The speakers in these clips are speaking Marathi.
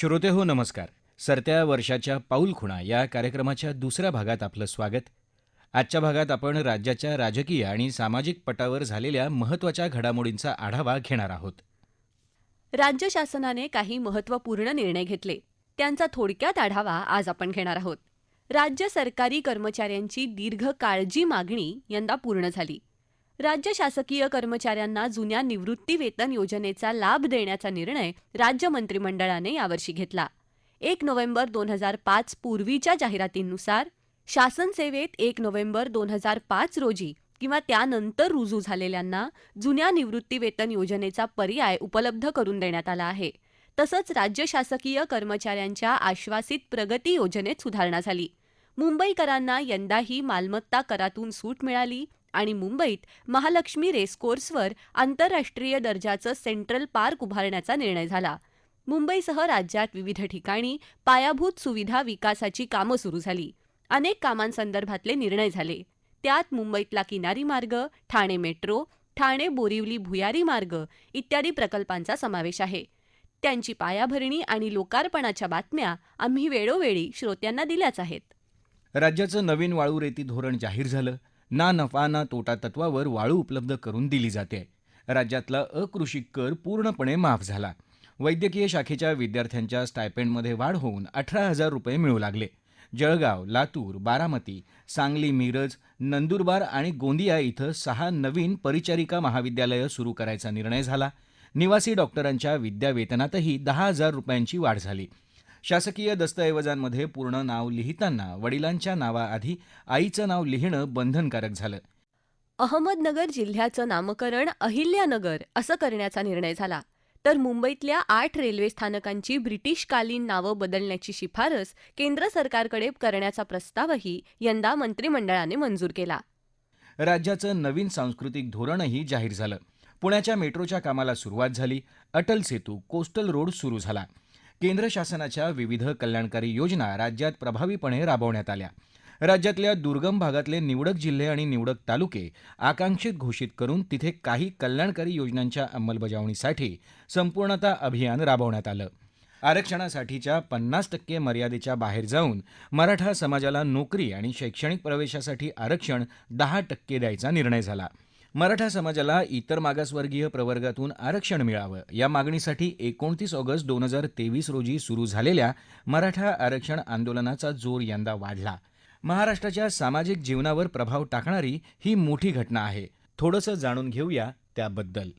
श्रोते हो नमस्कार. सरत्या वर्षाच्या पाऊलखुणा या कार्यक्रमाच्या दुसऱ्या भागात आपलं स्वागत. आजच्या भागात आपण राज्याच्या राजकीय आणि सामाजिक पटावर झालेल्या महत्त्वाच्या घडामोडींचा आढावा घेणार आहोत. राज्य शासनाने काही महत्त्वपूर्ण निर्णय घेतले. त्यांचा थोडक्यात आढावा आज आपण घेणार आहोत. राज्य सरकारी कर्मचाऱ्यांची दीर्घ काळजी मागणी यंदा पूर्ण झाली. राज्य शासकीय कर्मचाऱ्यांना जुन्या निवृत्ती वेतन योजनेचा लाभ देण्याचा निर्णय राज्य मंत्रिमंडळाने यावर्षी घेतला. एक नोव्हेंबर दोन हजार पाच पूर्वीच्या जाहिरातींनुसार शासन सेवेत एक नोव्हेंबर दोन हजार पाच रोजी किंवा त्यानंतर रुजू झालेल्यांना जुन्या निवृत्ती वेतन योजनेचा पर्याय उपलब्ध करून देण्यात आला आहे. तसंच राज्य शासकीय कर्मचाऱ्यांच्या आश्वासित प्रगती योजनेत सुधारणा झाली. मुंबईकरांना यंदाही मालमत्ता करातून सूट मिळाली आणि मुंबईत महालक्ष्मी रेसकोर्सवर आंतरराष्ट्रीय दर्जाचं सेंट्रल पार्क उभारण्याचा निर्णय झाला. मुंबईसह राज्यात विविध ठिकाणी पायाभूत सुविधा विकासाची कामं सुरू झाली. अनेक कामांसंदर्भातले निर्णय झाले. त्यात मुंबईतला किनारी मार्ग ठाणे मेट्रो ठाणे बोरिवली भुयारी मार्ग इत्यादी प्रकल्पांचा समावेश आहे. त्यांची पायाभरणी आणि लोकार्पणाच्या बातम्या आम्ही वेळोवेळी श्रोत्यांना दिल्याच आहेत. राज्याचं नवीन वाळू रेती धोरण जाहीर झालं. ना नफा ना तोटा तत्वावर वाळू उपलब्ध करून दिली जाते. राज्यातला अकृषी कर पूर्णपणे माफ झाला. वैद्यकीय शाखेच्या विद्यार्थ्यांच्या स्टायपेंडमध्ये वाढ होऊन अठरा हजार रुपये मिळू लागले. जळगाव लातूर बारामती सांगली मिरज नंदुरबार आणि गोंदिया इथं सहा नवीन परिचारिका महाविद्यालयं सुरू करायचा निर्णय झाला. निवासी डॉक्टरांच्या विद्यावेतनातही दहा हजार रुपयांची वाढ झाली. शासकीय दस्तऐवजांमध्ये पूर्ण नाव लिहिताना वडिलांच्या नावाआधी आईचं नाव लिहिणं बंधनकारक झालं. अहमदनगर जिल्ह्याचं नामकरण अहिल्यानगर असं करण्याचा निर्णय झाला. तर मुंबईतल्या आठ रेल्वे स्थानकांची ब्रिटिशकालीन नावं बदलण्याची शिफारस केंद्र सरकारकडे करण्याचा प्रस्तावही यंदा मंत्रिमंडळाने मंजूर केला. राज्याचं नवीन सांस्कृतिक धोरणही जाहीर झालं. पुण्याच्या मेट्रोच्या कामाला सुरुवात झाली. अटल सेतू कोस्टल रोड सुरू झाला. केंद्र शासनाच्या विविध कल्याणकारी योजना राज्यात प्रभावीपणे राबवण्यात आल्या. राज्यातल्या दुर्गम भागातले निवडक जिल्हे आणि निवडक तालुके आकांक्षित घोषित करून तिथे काही कल्याणकारी योजनांच्या अंमलबजावणीसाठी संपूर्णता अभियान राबवण्यात आलं. आरक्षणासाठीच्या पन्नास टक्के मर्यादेच्या बाहेर जाऊन मराठा समाजाला नोकरी आणि शैक्षणिक प्रवेशासाठी आरक्षण दहा टक्के द्यायचा निर्णय झाला. मराठा समाजाला इतर मागासवर्गीय प्रवर्गातून आरक्षण मिळावं. या मागणीसाठी एकोणतीस ऑगस्ट दोन हजार तेवीस रोजी सुरू झालेल्या मराठा आरक्षण आंदोलनाचा जोर यंदा वाढला. महाराष्ट्राच्या सामाजिक जीवनावर प्रभाव टाकणारी ही मोठी घटना आहे. थोडंसं जाणून घेऊया त्याबद्दल.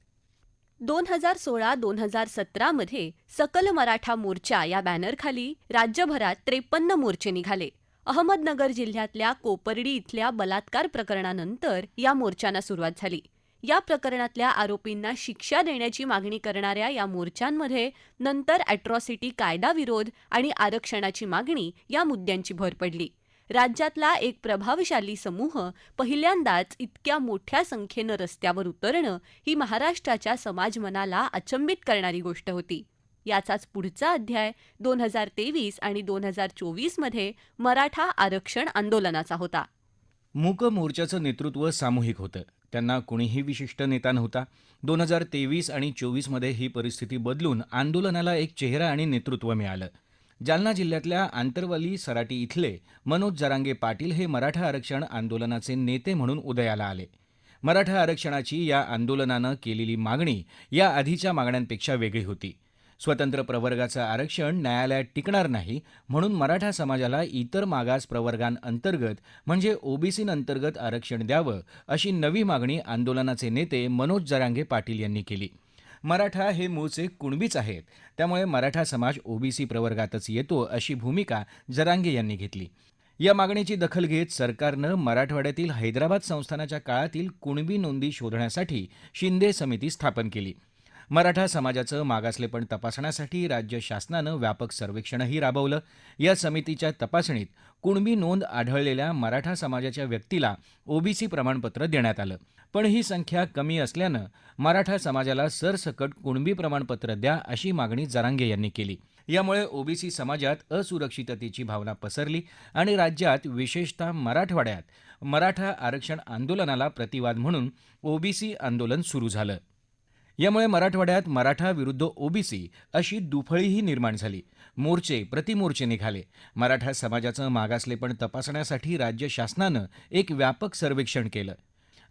दोन हजार सोळा दोन हजार सतरामध्ये सकल मराठा मोर्चा या बॅनरखाली राज्यभरात त्रेपन्न मोर्चे निघाले. अहमदनगर जिल्ह्यातल्या कोपर्डी इथल्या बलात्कार प्रकरणानंतर या मोर्चांना सुरुवात झाली. या प्रकरणातल्या आरोपींना शिक्षा देण्याची मागणी करणाऱ्या या मोर्चांमध्ये नंतर अॅट्रॉसिटी कायदा विरोध आणि आरक्षणाची मागणी या मुद्द्यांची भर पडली. राज्यातला एक प्रभावशाली समूह पहिल्यांदाच इतक्या मोठ्या संख्येनं रस्त्यावर उतरणं ही महाराष्ट्राच्या समाजमनाला अचंबित करणारी गोष्ट होती. याचाच पुढचा अध्याय दोन हजार तेवीस आणि दोन हजार चोवीसमध्ये मराठा आरक्षण आंदोलनाचा होता. मूक मोर्चाचं नेतृत्व सामूहिक होतं. त्यांना कुणीही विशिष्ट नेता नव्हता. दोन हजार तेवीस आणि चोवीसमध्ये ही परिस्थिती बदलून आंदोलनाला एक चेहरा आणि नेतृत्व मिळालं. जालना जिल्ह्यातल्या आंतरवली सराटी इथले मनोज जरांगे पाटील हे मराठा आरक्षण आंदोलनाचे नेते म्हणून उदयाला आले. मराठा आरक्षणाची या आंदोलनानं केलेली मागणी या आधीच्या मागण्यांपेक्षा वेगळी होती. स्वतंत्र प्रवर्गाचं आरक्षण न्यायालयात टिकणार नाही म्हणून मराठा समाजाला इतर मागास प्रवर्गांअंतर्गत म्हणजे ओबीसींअंतर्गत आरक्षण द्यावं अशी नवी मागणी आंदोलनाचे नेते मनोज जरांगे पाटील यांनी केली. मराठा हे मूळचे कुणबीच आहेत त्यामुळे मराठा समाज ओबीसी प्रवर्गातच येतो अशी भूमिका जरांगे यांनी घेतली. या मागणीची दखल घेत सरकारनं मराठवाड्यातील हैदराबाद संस्थानाच्या काळातील कुणबी नोंदी शोधण्यासाठी शिंदे समिती स्थापन केली. मराठा समाजाचं मागासलेपण तपासण्यासाठी राज्य शासनानं व्यापक सर्वेक्षणही राबवलं. या समितीच्या तपासणीत कुणबी नोंद आढळलेल्या मराठा समाजाच्या व्यक्तीला ओबीसी प्रमाणपत्र देण्यात आलं. पण ही संख्या कमी असल्यानं मराठा समाजाला सरसकट कुणबी प्रमाणपत्र द्या अशी मागणी जरांगे यांनी केली. यामुळे ओबीसी समाजात असुरक्षिततेची भावना पसरली आणि राज्यात विशेषतः मराठवाड्यात मराठा आरक्षण आंदोलनाला प्रतिवाद म्हणून ओबीसी आंदोलन सुरू झालं. यामुळे मराठवाड्यात मराठा विरुद्ध ओबीसी अशी दुफळीही निर्माण झाली. मोर्चे प्रतिमोर्चे निघाले. मराठा समाजाचं मागासलेपण तपासण्यासाठी राज्य शासनानं एक व्यापक सर्वेक्षण केलं.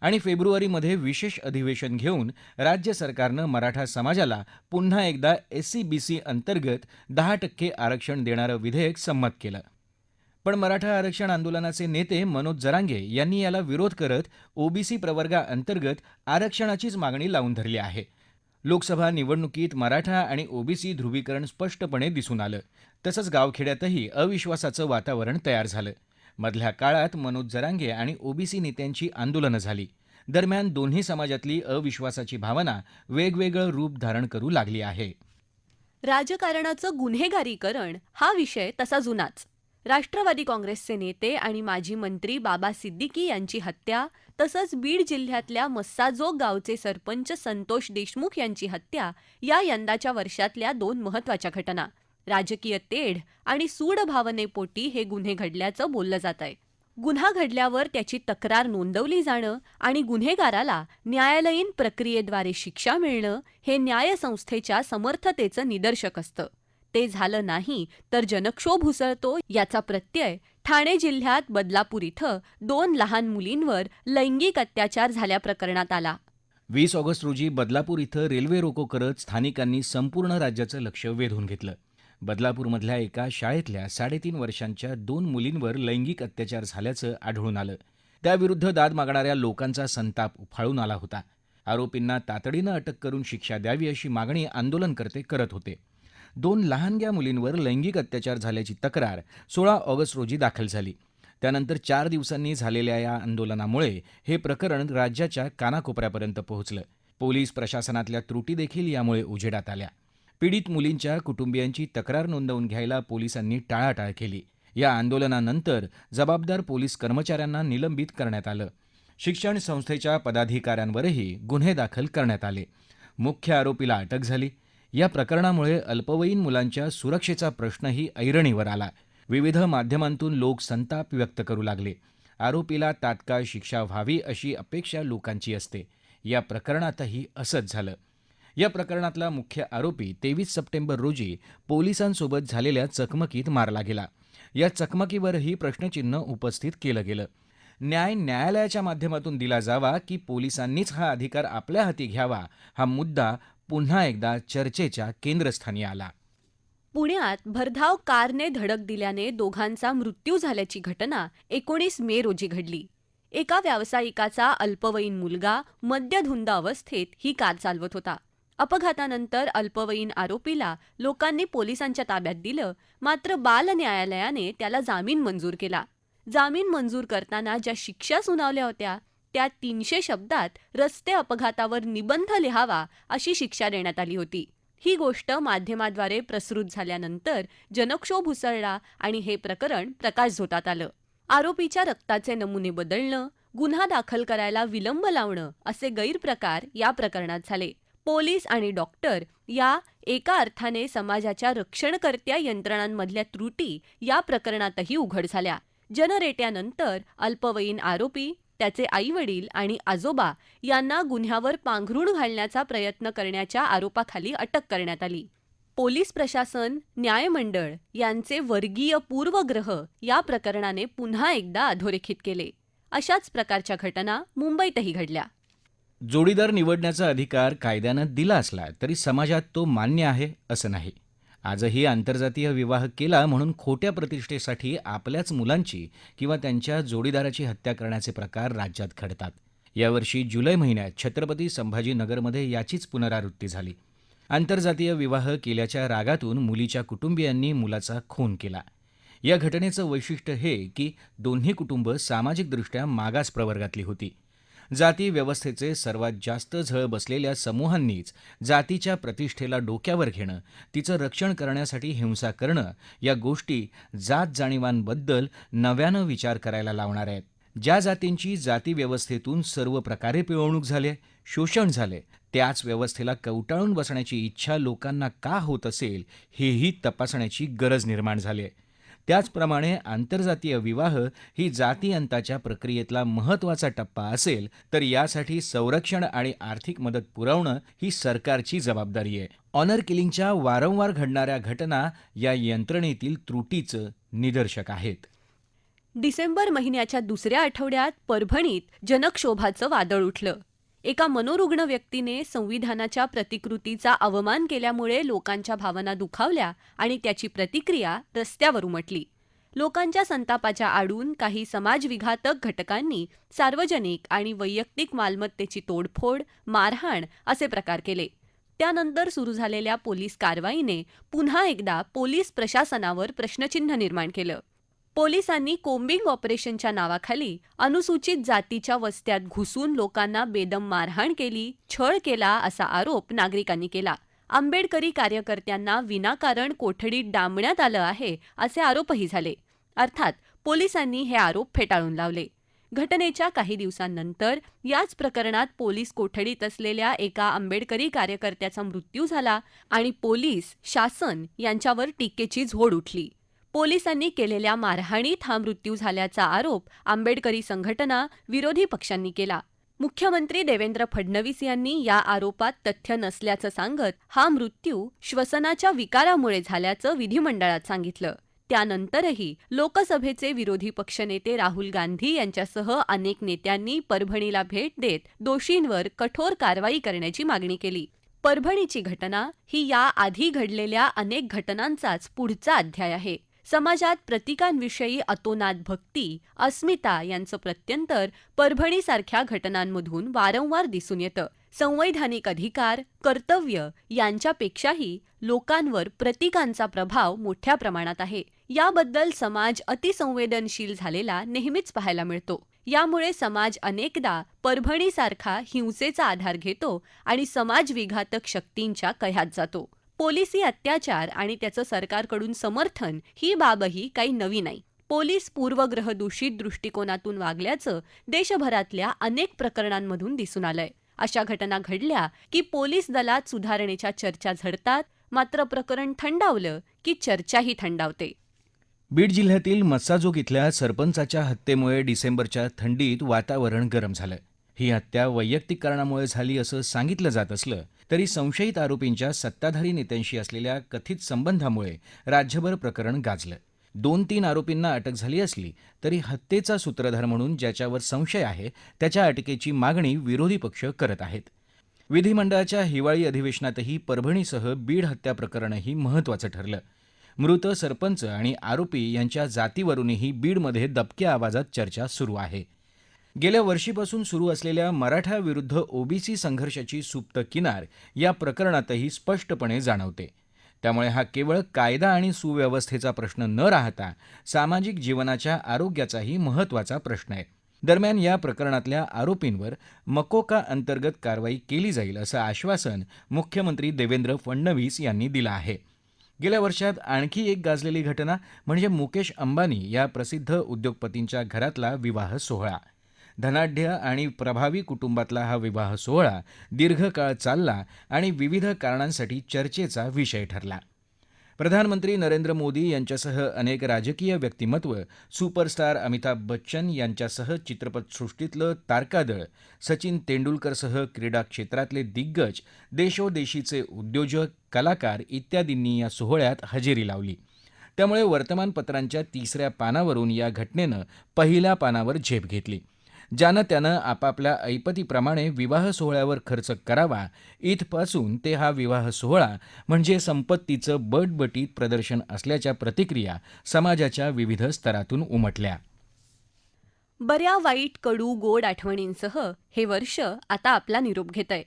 आणि फेब्रुवारीमध्ये विशेष अधिवेशन घेऊन राज्य सरकारनं मराठा समाजाला पुन्हा एकदा एससी बीसी अंतर्गत दहा टक्के आरक्षण देणारं विधेयक संमत केलं. पण मराठा आरक्षण आंदोलनाचे नेते मनोज जरांगे यांनी याला विरोध करत ओबीसी प्रवर्गाअंतर्गत आरक्षणाचीच मागणी लावून धरली आहे. लोकसभा निवडणुकीत मराठा आणि ओबीसी ध्रुवीकरण स्पष्टपणे दिसून आलं. तसंच गावखेड्यातही अविश्वासाचं वातावरण तयार झालं. मधल्या काळात मनोज जरांगे आणि ओबीसी नेत्यांची आंदोलनं झाली. दरम्यान दोन्ही समाजातली अविश्वासाची भावना वेगवेगळं रूप धारण करू लागली आहे. राजकारणाचं गुन्हेगारीकरण हा विषय तसा जुनाच. राष्ट्रवादी काँग्रेसचे नेते आणि माजी मंत्री बाबा सिद्दीकी यांची हत्या तसंच बीड जिल्ह्यातल्या मस्साजोग गावचे सरपंच संतोष देशमुख यांची हत्या या यंदाच्या वर्षातल्या दोन महत्त्वाच्या घटना. राजकीय तेढ आणि सूड भावनेपोटी हे गुन्हे घडल्याचं बोललं जात आहे गुन्हा घडल्यावर त्याची तक्रार नोंदवली जाणं आणि गुन्हेगाराला न्यायालयीन प्रक्रियेद्वारे शिक्षा मिळणं हे न्यायसंस्थेच्या समर्थतेचं निदर्शक असतं. ते झालं नाही तर जनक्षोभ उसळतो याचा प्रत्यय ठाणे जिल्ह्यात बदलापूर इथं दोन लहान मुलींवर लैंगिक अत्याचार झाल्या प्रकरणात आला. वीस ऑगस्ट रोजी बदलापूर इथं रेल्वे रोको करत स्थानिकांनी संपूर्ण राज्याचं लक्ष वेधून घेतलं. बदलापूरमधल्या एका शाळेतल्या साडेतीन वर्षांच्या दोन मुलींवर लैंगिक अत्याचार झाल्याचं आढळून आलं. त्याविरुद्ध दाद मागणाऱ्या लोकांचा संताप उफाळून आला होता. आरोपींना तातडीनं अटक करून शिक्षा द्यावी अशी मागणी आंदोलनकर्ते करत होते. दोन लहानग्या मुलींवर लैंगिक अत्याचार झाल्याची तक्रार सोळा ऑगस्ट रोजी दाखल झाली. त्यानंतर चार दिवसांनी झालेल्या या आंदोलनामुळे हे प्रकरण राज्याच्या कानाकोपऱ्यापर्यंत पोहोचलं. पोलीस प्रशासनातल्या त्रुटी देखील यामुळे उजेडात आल्या. पीडित मुलींच्या कुटुंबियांची तक्रार नोंदवून घ्यायला पोलिसांनी टाळाटाळ केली. या आंदोलनानंतर जबाबदार पोलीस कर्मचाऱ्यांना निलंबित करण्यात आलं. शिक्षण संस्थेच्या पदाधिकाऱ्यांवरही गुन्हे दाखल करण्यात आले. मुख्य आरोपीला अटक झाली. या प्रकरणामुळे अल्पवयीन मुलांच्या सुरक्षेचा प्रश्नही ऐरणीवर आला. विविध माध्यमांतून लोक संताप व्यक्त करू लागले. आरोपीला तात्काळ शिक्षा व्हावी अशी अपेक्षा लोकांची असते. या प्रकरणातही असंच झालं. या प्रकरणातला मुख्य आरोपी तेवीस सप्टेंबर रोजी पोलिसांसोबत झालेल्या चकमकीत मारला गेला. या चकमकीवरही प्रश्नचिन्ह उपस्थित केलं गेलं. न्याय न्यायालयाच्या माध्यमातून दिला जावा की पोलिसांनीच हा अधिकार आपल्या हाती घ्यावा हा मुद्दा पुन्हा एकदा चर्चेच्या केंद्रस्थानी आला. पुण्यात भरधाव कारने धडक दिल्याने दोघांचा मृत्यू झाल्याची घटना एकोणीस मे रोजी घडली. एका व्यावसायिकाचा अल्पवयीन मुलगा मद्यधुंद अवस्थेत ही कार चालवत होता. अपघातानंतर अल्पवयीन आरोपीला लोकांनी पोलिसांच्या ताब्यात दिलं मात्र बाल न्यायालयाने त्याला जामीन मंजूर केला. जामीन मंजूर करताना ज्या शिक्षा सुनावल्या होत्या त्या तीनशे शब्दात रस्ते अपघातावर निबंध लिहावा अशी शिक्षा देण्यात आली होती. ही गोष्ट माध्यमाद्वारे प्रसृत झाल्यानंतर जनक्षोभ उसळला आणि हे प्रकरण प्रकाशझोतात आलं. आरोपीच्या रक्ताचे नमुने बदलणं गुन्हा दाखल करायला विलंब लावणं असे गैरप्रकार या प्रकरणात झाले. पोलीस आणि डॉक्टर या एका अर्थाने समाजाच्या रक्षणकर्त्या यंत्रणांमधल्या त्रुटी या प्रकरणातही उघड झाल्या. जनरेट्यानंतर अल्पवयीन आरोपी त्याचे आईवडील आणि आजोबा यांना गुन्ह्यावर पांघरूण घालण्याचा प्रयत्न करण्याच्या आरोपाखाली अटक करण्यात आली. पोलीस प्रशासन न्यायमंडळ यांचे वर्गीय पूर्वग्रह या प्रकरणाने पुन्हा एकदा अधोरेखित केले. अशाच प्रकारच्या घटना मुंबईतही घडल्या. जोडीदार निवडण्याचा अधिकार कायद्यानं दिला असला तरी समाजात तो मान्य आहे असं नाही. आजही आंतरजातीय विवाह केला म्हणून खोट्या प्रतिष्ठेसाठी आपल्याच मुलांची किंवा त्यांच्या जोडीदाराची हत्या करण्याचे प्रकार राज्यात घडतात. यावर्षी जुलै महिन्यात छत्रपती संभाजीनगरमध्ये याचीच पुनरावृत्ती झाली. आंतरजातीय विवाह केल्याच्या रागातून मुलीच्या कुटुंबियांनी मुलाचा खून केला. या घटनेचं वैशिष्ट्य हे की दोन्ही कुटुंब सामाजिकदृष्ट्या मागास प्रवर्गातली होती. जाती व्यवस्थेचे सर्वात जास्त झळ बसलेल्या समूहांनीच जातीच्या प्रतिष्ठेला डोक्यावर घेणं तिचं रक्षण करण्यासाठी हिंसा करणं या गोष्टी जात जाणीवांबद्दल नव्यानं विचार करायला लावणार आहेत. ज्या जातींची जाती व्यवस्थेतून सर्व प्रकारे पिळवणूक झाली शोषण झाले त्याच व्यवस्थेला कवटाळून बसण्याची इच्छा लोकांना का होत असेल हेही तपासण्याची गरज निर्माण झाली आहे. त्याचप्रमाणे आंतरजातीय विवाह ही जातीअंताच्या प्रक्रियेतला महत्त्वाचा टप्पा असेल तर यासाठी संरक्षण आणि आर्थिक मदत पुरवणं ही सरकारची जबाबदारी आहे. ऑनर किलिंगच्या वारंवार घडणाऱ्या घटना या यंत्रणेतील त्रुटीचं निदर्शक आहेत. डिसेंबर महिन्याच्या दुसऱ्या आठवड्यात परभणीत जनक्षोभाचं वादळ उठलं. एका मनोरुग्ण व्यक्तीने संविधानाच्या प्रतिकृतीचा अवमान केल्यामुळे लोकांच्या भावना दुखावल्या आणि त्याची प्रतिक्रिया रस्त्यावर उमटली. लोकांच्या संतापाच्या आडून काही समाजविघातक घटकांनी सार्वजनिक आणि वैयक्तिक मालमत्तेची तोडफोड मारहाण असे प्रकार केले. त्यानंतर सुरू झालेल्या पोलीस कारवाईने पुन्हा एकदा पोलीस प्रशासनावर प्रश्नचिन्ह निर्माण केलं. पोलिसांनी कोम्बिंग ऑपरेशनच्या नावाखाली अनुसूचित जातीच्या वस्त्यात घुसून लोकांना बेदम मारहाण केली छळ केला असा आरोप नागरिकांनी केला. आंबेडकरी कार्यकर्त्यांना विनाकारण कोठडीत डांबण्यात आलं आहे असे आरोपही झाले. अर्थात पोलिसांनी हे आरोप फेटाळून लावले. घटनेच्या काही दिवसांनंतर याच प्रकरणात पोलीस कोठडीत असलेल्या एका आंबेडकरी कार्यकर्त्याचा मृत्यू झाला आणि पोलीस शासन यांच्यावर टीकेची झोड उठली. पोलिसांनी केलेल्या मारहाणीत हा मृत्यू झाल्याचा आरोप आंबेडकरी संघटना विरोधी पक्षांनी केला. मुख्यमंत्री देवेंद्र फडणवीस यांनी या आरोपात तथ्य नसल्याचं सांगत हा मृत्यू श्वसनाच्या विकारामुळे झाल्याचं विधिमंडळात सांगितलं. त्यानंतरही लोकसभेचे विरोधी पक्षनेते राहुल गांधी यांच्यासह अनेक नेत्यांनी परभणीला भेट देत दोषींवर कठोर कारवाई करण्याची मागणी केली. परभणीची घटना ही या आधी घडलेल्या अनेक घटनांचाच पुढचा अध्याय आहे. समाजात प्रतीकांविषयी अतोनात भक्ती अस्मिता यांचं प्रत्यंतर परभणीसारख्या घटनांमधून वारंवार दिसून येतं. संवैधानिक अधिकार कर्तव्य यांच्यापेक्षाही लोकांवर प्रतीकांचा प्रभाव मोठ्या प्रमाणात आहे. याबद्दल समाज अतिसंवेदनशील झालेला नेहमीच पाहायला मिळतो. यामुळे समाज अनेकदा परभणीसारखा हिंसेचा आधार घेतो आणि समाजविघातक शक्तींच्या कह्यात जातो. पोलिसी अत्याचार आणि त्याचं सरकारकडून समर्थन ही बाबही काही नवी नाही. पोलीस पूर्वग्रह दूषित दृष्टिकोनातून वागल्याचं देशभरातल्या अनेक प्रकरणांमधून दिसून आलंय. अशा घटना घडल्या की पोलीस दलात सुधारणेच्या चर्चा झडतात मात्र प्रकरण थंडावलं की चर्चाही थंडावते. बीड जिल्ह्यातील मस्साजोग इथल्या सरपंचाच्या हत्येमुळे डिसेंबरच्या थंडीत वातावरण गरम झालं. ही हत्या वैयक्तिक कारणामुळे झाली असं सांगितलं जात असलं तरी संशयित आरोपींच्या सत्ताधारी नेत्यांशी असलेल्या कथित संबंधामुळे राज्यभर प्रकरण गाजलं. दोन तीन आरोपींना अटक झाली असली तरी हत्येचा सूत्रधार म्हणून ज्याच्यावर संशय आहे त्याच्या अटकेची मागणी विरोधी पक्ष करत आहेत. विधिमंडळाच्या हिवाळी अधिवेशनातही परभणीसह बीड हत्या प्रकरणही महत्त्वाचं ठरलं. मृत सरपंच आणि आरोपी यांच्या जातीवरूनही बीडमध्ये दबक्या आवाजात चर्चा सुरू आहे. गेल्या वर्षीपासून सुरू असलेल्या मराठा विरुद्ध ओबीसी संघर्षाची सुप्त किनार या प्रकरणातही स्पष्टपणे जाणवते. त्यामुळे हा केवळ कायदा आणि सुव्यवस्थेचा प्रश्न न राहता सामाजिक जीवनाच्या आरोग्याचाही महत्त्वाचा प्रश्न आहे. दरम्यान या प्रकरणातल्या आरोपींवर मकोका अंतर्गत कारवाई केली जाईल असं आश्वासन मुख्यमंत्री देवेंद्र फडणवीस यांनी दिलं आहे. गेल्या वर्षात आणखी एक गाजलेली घटना म्हणजे मुकेश अंबानी या प्रसिद्ध उद्योगपतींच्या घरातला विवाह सोहळा. धनाढ्य आणि प्रभावी कुटुंबातला हा विवाह सोहळा दीर्घकाळ चालला आणि विविध कारणांसाठी चर्चेचा विषय ठरला. प्रधानमंत्री नरेंद्र मोदी यांच्यासह अनेक राजकीय व्यक्तिमत्व सुपरस्टार अमिताभ बच्चन यांच्यासह चित्रपटसृष्टीतलं तारकादळ सचिन तेंडुलकरसह क्रीडा क्षेत्रातले दिग्गज देशोदेशीचे उद्योजक कलाकार इत्यादींनी या सोहळ्यात हजेरी लावली. त्यामुळे वर्तमानपत्रांच्या तिसऱ्या पानावरून या घटनेनं पहिल्या पानावर झेप घेतली. ज्यानं त्यानं आपापल्या ऐपतीप्रमाणे विवाह सोहळ्यावर खर्च करावा इथपासून ते हा विवाह सोहळा म्हणजे संपत्तीचं बटबटीत प्रदर्शन असल्याच्या प्रतिक्रिया समाजाच्या विविध स्तरातून उमटल्या. बऱ्या वाईट कडू गोड आठवणींसह हे वर्ष आता आपला निरोप घेतंय.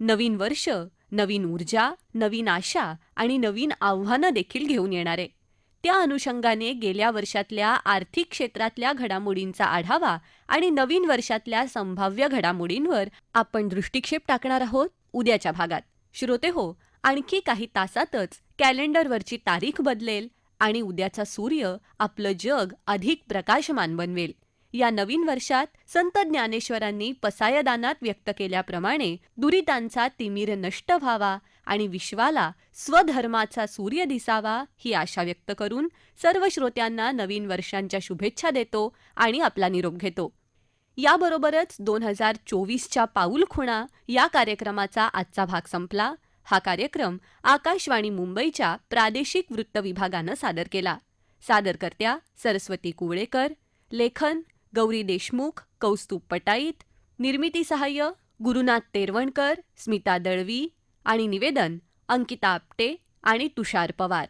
नवीन वर्ष नवीन ऊर्जा नवीन आशा आणि नवीन आव्हानं देखील घेऊन येणार. आहे त्या अनुषंगाने गेल्या वर्षातल्या आर्थिक क्षेत्रातल्या घडामोडींचा आढावा आणि नवीन वर्षातल्या संभाव्य घडामोडींवर आपण दृष्टिक्षेप टाकणार आहोत उद्याच्या भागात. श्रोते हो आणखी काही तासातच कॅलेंडरवरची तारीख बदलेल आणि उद्याचा सूर्य आपलं जग अधिक प्रकाशमान बनवेल. या नवीन वर्षात संत ज्ञानेश्वरांनी पसायदानात व्यक्त केल्याप्रमाणे दुरितांचा तिमीर नष्ट व्हावा आणि विश्वाला स्वधर्माचा सूर्य दिसावा ही आशा व्यक्त करून सर्व श्रोत्यांना नवीन वर्षांच्या शुभेच्छा देतो आणि आपला निरोप घेतो. याबरोबरच दोन हजार चोवीसच्या पाऊल खुणा या कार्यक्रमाचा आजचा भाग संपला. हा कार्यक्रम आकाशवाणी मुंबईच्या प्रादेशिक वृत्त विभागानं सादर केला. सादरकर्त्या सरस्वती कुवळेकर लेखन गौरी देशमुख कौस्तुभ पटाईत निर्मिती सहाय्य गुरुनाथ तेरवणकर स्मिता दळवी आणि निवेदन अंकिता आपटे आणि तुषार पवार.